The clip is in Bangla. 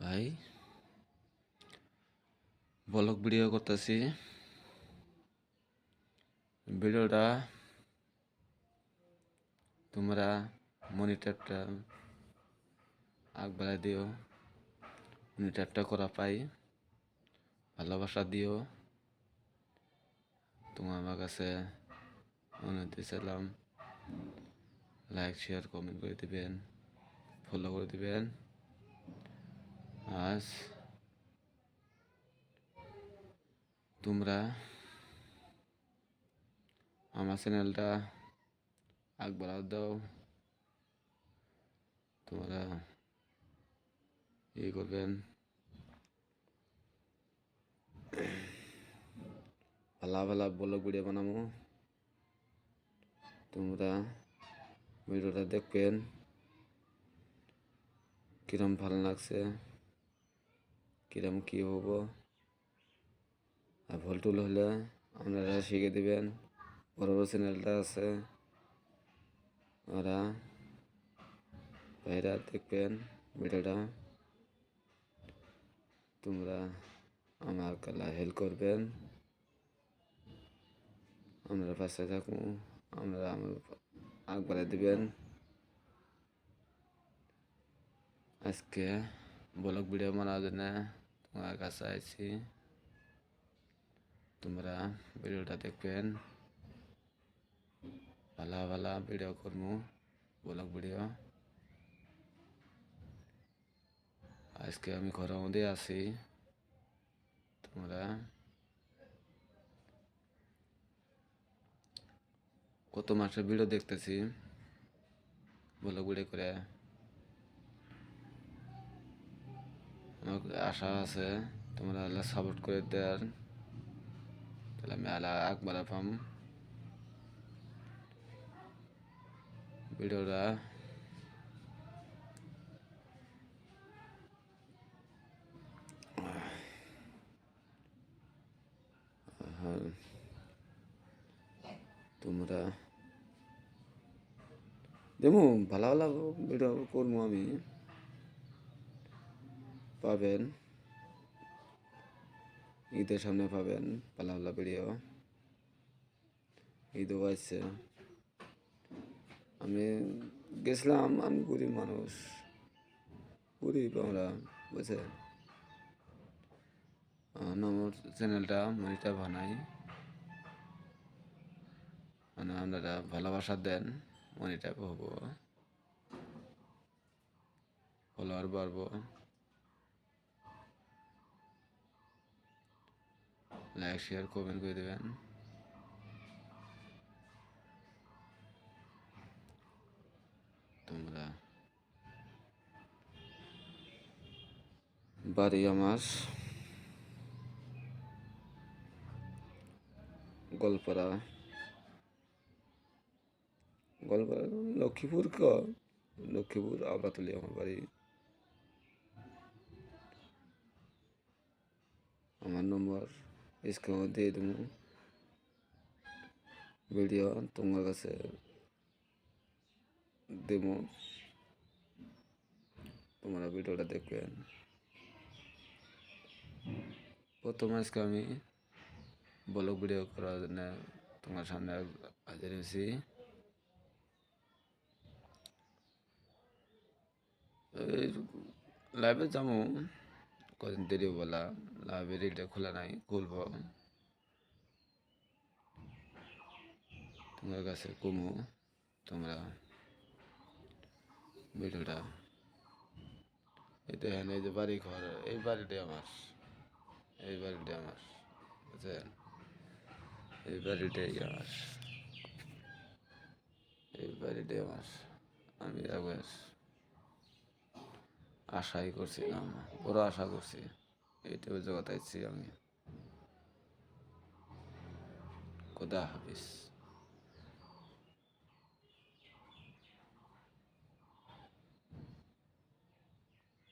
ভাই ব্লগ ভিডিও করতেছি। ভিডিওটা তোমরা মনিটরটা আগ বাড়াই দিও মনিটরটা করা পাই, ভালোবাসা দিও। তোমার আমার কাছে অনুরোধ ছিলাম লাইক শেয়ার কমেন্ট করে দিবেন ফলো করে দিবেন। আজ তোমরা আমার চ্যানেলটা আগ বাড়াও দাও। তোমরা ই করবেন। ভালো ভালো ব্লগ ভিডিও বানাবো। তোমরা ভিডিওটা দেখবেন। কিরম ভালো লাগছে। কিরম কি হব? আর ভুল টুল হলে আপনারা শিখে দিবেন। বড় বড় চ্যানেলটা আছে। ওরা ভাইরা দেখবেন ভিডিওটা। তোমরা আমার কালা হেল্প করবেন। আপনারা পাশে থাকুন আপনারা আমার আগবাড়ে দিবেন। আজকে ব্লগ ভিডিও বানার জন্য তোমার কাছে আইছি তোমরা ভিডিওটা দেখবেন ভালো ভালো ভিডিও করব ব্লগ ভিডিও আজকে আমি ঘরের মধ্যে আছি তোমরা কত মাসের ভিডিও দেখতেছি ব্লগ ভিডিও করে আমার আশা আছে তোমরা আল্লাহ সাপোর্ট করে দেওয়ার তাহলে আমি আল্লাহ একবার পাম ভিডিওটা আর তোমরা দেখো ভালো ভালো ভিডিও করব আমি। পাবেন। ঈদের সামনে পাবেন ভালো ভালো ভিডিও ঈদও আসছে আমি গেছিলাম, আমি গরিব মানুষ। গরিব আমরা, বুঝছেন? আমার চ্যানেলটা মনিটা বানাই। মানে আপনারা ভালোবাসা দেন, মনিটা হব ফলোয়ার বাড়বো। লাইক শেয়ার কমেন্ট করে দেবেন। তোমরা। বাড়ি আমার। গল্পরা গল্পরা লক্ষ্মীপুর ক? লক্ষ্মীপুর আবরাতলি আমার বাড়ি। আমার নম্বর। স্ক্রিনে দিয়ে দেবো ভিডিও তোমার কাছে দেব তোমরা ভিডিওটা দেখবেন প্রথম আজকে আমি ব্লগ ভিডিও করার জন্য তোমার সামনে হাজির হয়েছি লাইভে যাব কদিন দেরি বলা, লাইব্রেরিটা খোলা নাই খুলব তোমার কাছে কমু, তোমরা ভিডিওটা এই দেখেন এই যে বাড়ি ঘর, এই বাড়িটাই আমার, এই বাড়িটাই আমার, বুঝছেন? এই বাড়িটাই আমার, এই বাড়িটাই আমার, আমি একবার আশাই করছিলাম বড় আশা করছি। এইটা জগতাইছি আমি। কোদা হাফিজ।